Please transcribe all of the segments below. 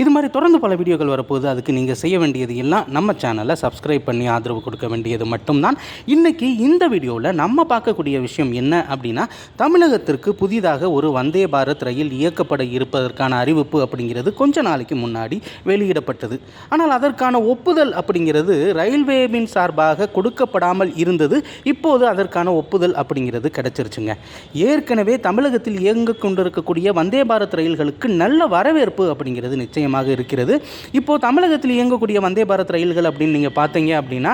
இது மாதிரி தொடர்ந்து பல வீடியோக்கள் வரப்போகுது. அதுக்கு நீங்கள் செய்ய வேண்டியது எல்லாம் நம்ம சேனலை சப்ஸ்கிரைப் பண்ணி ஆதரவு கொடுக்க வேண்டியது மட்டும்தான். இன்றைக்கி இந்த வீடியோவில் நம்ம பார்க்கக்கூடிய விஷயம் என்ன அப்படின்னா தமிழகத்திற்கு புதிதாக ஒரு வந்தே பாரத் ரயில் இயக்கப்பட இருப்பதற்கான அறிவிப்பு அப்படிங்கிறது கொஞ்ச நாளைக்கு முன்னாடி வெளியிடப்பட்டது. ஆனால் அதற்கான ஒப்புதல் அப்படிங்கிறது ரயில்வேவின் சார்பாக கொடுக்கப்படாமல் இருந்தது. இப்போது அதற்கான ஒப்புதல் அப்படிங்கிறது கிடைச்சிருச்சுங்க. ஏற்கனவே தமிழகத்தில் இயங்க கொண்டிருக்கக்கூடிய வந்தே பாரத் ரயில்களுக்கு நல்ல வரவேற்பு அப்படிங்கிறது நிச்சயம் அதிகமாக இருக்கிறது. இப்போது தமிழகத்தில் இயங்கக்கூடிய வந்தே பாரத் ரயில்கள் அப்படின்னு நீங்கள் பார்த்தீங்க அப்படின்னா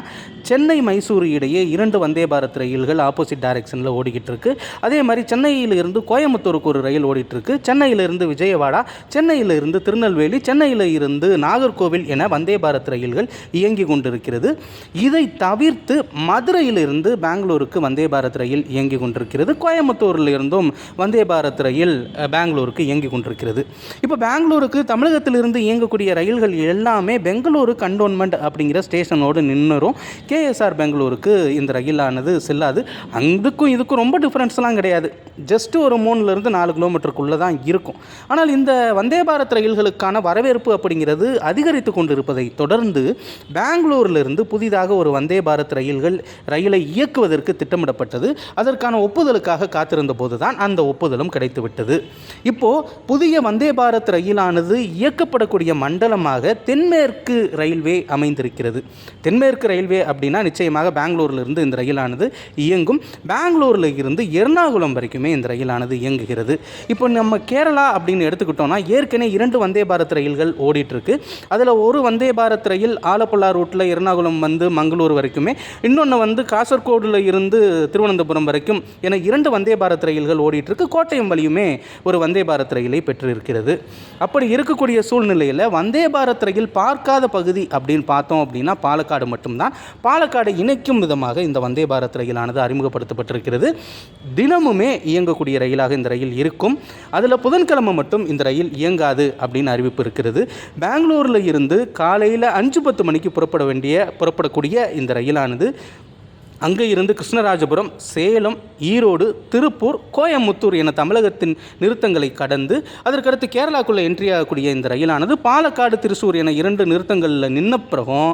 சென்னை மைசூர் இடையே இரண்டு வந்தே பாரத் ரயில்கள் ஆப்போசிட் டைரக்ஷனில் ஓடிக்கிட்டு இருக்கு. அதே மாதிரி சென்னையிலிருந்து கோயம்புத்தூருக்கு ஒரு ரயில் ஓடிட்டு இருக்கு. சென்னையிலிருந்து விஜயவாடா சென்னையிலிருந்து திருநெல்வேலி சென்னையில் இருந்து நாகர்கோவில் என வந்தே பாரத் ரயில்கள் இயங்கி கொண்டிருக்கிறது. இதை தவிர்த்து மதுரையிலிருந்து பெங்களூருக்கு வந்தே பாரத் ரயில் இயங்கி கொண்டிருக்கிறது. கோயம்புத்தூரில் இருந்தும் வந்தே பாரத் ரயில் பெங்களூருக்கு இயங்கி கொண்டிருக்கிறது. இப்போ பெங்களூருக்கு தமிழகத்திலிருந்து இயங்கக்கூடிய ரயில்கள் எல்லாமே பெங்களூரு கண்டோன்மெண்ட் அப்படிங்கிற ஸ்டேஷனோடு நின்றுரும் கேஎஸ்ஆர் பெங்களூருக்கு இந்த ரயிலானது செல்லாது. அதுக்கும் இதுக்கும் ரொம்ப டிஃப்ரென்ஸ்லாம் கிடையாது. ஜஸ்ட் ஒரு மூணுலேருந்து நாலு கிலோமீட்டருக்குள்ளே தான் இருக்கும். ஆனால் இந்த வந்தே பாரத் ரயில்களுக்கான வரவேற்பு அப்படிங்கிறது அதிகரித்து கொண்டிருப்பதை தொடர்ந்து பெங்களூரிலிருந்து புதிதாக ஒரு வந்தே பாரத் ரயில்கள் ரயிலை இயக்குவதற்கு திட்டமிடப்பட்டது. அதற்கான ஒப்புதலுக்காக காத்திருந்த போது தான் அந்த ஒப்புதலும் கிடைத்துவிட்டது. இப்போது புதிய வந்தே பாரத் ரயிலானது செயல்படக்கூடிய மண்டலமாக தென்மேற்கு ரயில்வே அமைந்திருக்கிறது. தென்மேற்கு ரயில்வே அப்படின்னா நிச்சயமாக பெங்களூரிலிருந்து இந்த ரயிலானது இயங்கும். பெங்களூரில் இருந்து எர்ணாகுளம் வரைக்குமே இந்த ரயிலானது இயங்குகிறது. இப்போ நம்ம கேரளா அப்படின்னு எடுத்துக்கிட்டோம்னா ஏற்கனவே இரண்டு வந்தே பாரத் ரயில்கள் ஓடிட்டுருக்கு. அதில் ஒரு வந்தே பாரத் ரயில் ஆலப்புழா ரூட்டில் எர்ணாகுளம் வந்து மங்களூர் வரைக்குமே இன்னொன்று வந்து காசர்கோடில் இருந்து திருவனந்தபுரம் வரைக்கும் என இரண்டு வந்தே பாரத் ரயில்கள் ஓடிட்டுருக்கு. இருக்கு வழியுமே ஒரு வந்தே பாரத் ரயிலை பெற்றிருக்கிறது. அப்படி இருக்கக்கூடிய சூழ்நிலையில் வந்தே பாரத் ரயில் பார்க்காத பகுதி அப்படின்னு பார்த்தோம் அப்படின்னா பாலக்காடு மட்டும்தான். பாலக்காடை இணைக்கும் விதமாக இந்த வந்தே பாரத் ரயிலானது அறிமுகப்படுத்தப்பட்டிருக்கிறது. தினமுமே இயங்கக்கூடிய ரயிலாக இந்த ரயில் இருக்கும். அதில் புதன்கிழமை மட்டும் இந்த ரயில் இயங்காது அப்படின்னு அறிவிப்பு இருக்கிறது. பெங்களூரில் இருந்து காலையில் அஞ்சு பத்து மணிக்கு புறப்பட வேண்டிய புறப்படக்கூடிய இந்த ரயிலானது அங்கே இருந்து கிருஷ்ணராஜபுரம் சேலம் ஈரோடு திருப்பூர் கோயம்புத்தூர் என தமிழகத்தின் நிறுத்தங்களை கடந்து அதற்கடுத்து கேரளாக்குள்ளே என்ட்ரி ஆகக்கூடிய இந்த ரயிலானது பாலக்காடு திருசூர் என இரண்டு நிறுத்தங்களில் நின்ன பிறகும்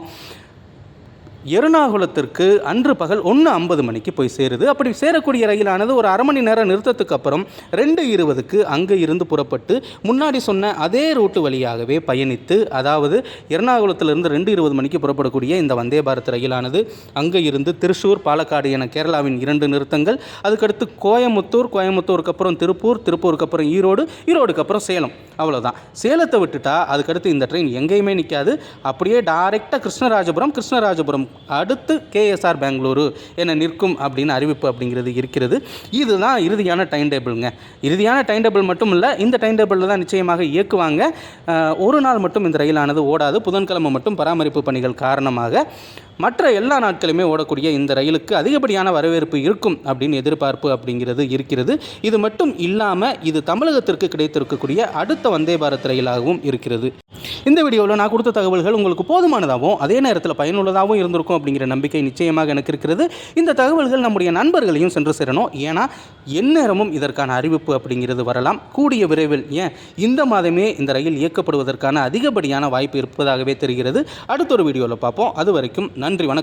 எர்ணாகுளத்திற்கு அன்று பகல் ஒன்று ஐம்பது மணிக்கு போய் சேருது. அப்படி சேரக்கூடிய ரயிலானது ஒரு அரை மணி நேரம் நிறுத்தத்துக்கு அப்புறம் ரெண்டு இருபதுக்கு அங்கே இருந்து புறப்பட்டு முன்னாடி சொன்ன அதே ரூட்டு வழியாகவே பயணித்து அதாவது எர்ணாகுளத்திலிருந்து ரெண்டு இருபது மணிக்கு புறப்படக்கூடிய இந்த வந்தே பாரத் ரயிலானது அங்கே இருந்து திருச்சூர் பாலக்காடு என கேரளாவின் இரண்டு நிறுத்தங்கள் அதுக்கடுத்து கோயமுத்தூர் கோயமுத்தூருக்கு அப்புறம் திருப்பூர் திருப்பூருக்கு அப்புறம் ஈரோடு ஈரோடுக்கு அப்புறம் சேலம். அவ்வளோதான் சேலத்தை விட்டுட்டா அதுக்கடுத்து இந்த ட்ரெயின் எங்கேயுமே நிற்காது அப்படியே டைரெக்டாக கிருஷ்ணராஜபுரம் கிருஷ்ணராஜபுரம் அடுத்து கேஎஸ்ஆர் பெங்களூரு என நிற்கும் அப்படின்னு அறிவிப்பு அப்படிங்கிறது இருக்கிறது. இதுதான் இறுதியான டைம் டேபிளுங்க இறுதியான டைம் டேபிள் மட்டும் இல்லை இந்த டைம் டேபிளில் தான் நிச்சயமாக இயக்குவாங்க. ஒரு நாள் மட்டும் இந்த ரயிலானது ஓடாது. புதன்கிழமை மட்டும் பராமரிப்பு பணிகள் காரணமாக. மற்ற எல்லா நாட்களுமே ஓடக்கூடிய இந்த ரயிலுக்கு அதிகப்படியான வரவேற்பு இருக்கும் அப்படின்னு எதிர்பார்ப்பு அப்படிங்கிறது இருக்கிறது. இது மட்டும் இல்லாமல் இது தமிழகத்திற்கு கிடைத்திருக்கக்கூடிய அடுத்த வந்தே பாரத் ரயிலாகவும் இருக்கிறது. இந்த வீடியோவில் நான் கொடுத்த தகவல்கள் உங்களுக்கு போதுமானதாகவும் அதே நேரத்தில் பயனுள்ளதாகவும் இருந்திருக்கும் அப்படிங்கிற நம்பிக்கை நிச்சயமாக எனக்கு இருக்கிறது. இந்த தகவல்கள் நம்முடைய நண்பர்களையும் சென்று சேரணும். ஏன்னா எந்நேரமும் இதற்கான அறிவிப்பு அப்படிங்கிறது வரலாம். கூடிய விரைவில் ஏன்? இந்த மாதமே இந்த ரயில் இயக்கப்படுவதற்கான அதிகப்படியான வாய்ப்பு இருப்பதாகவே தெரிகிறது. அடுத்த ஒரு வீடியோவில் பார்ப்போம். அது வரைக்கும் நன்றி வணக்கம்.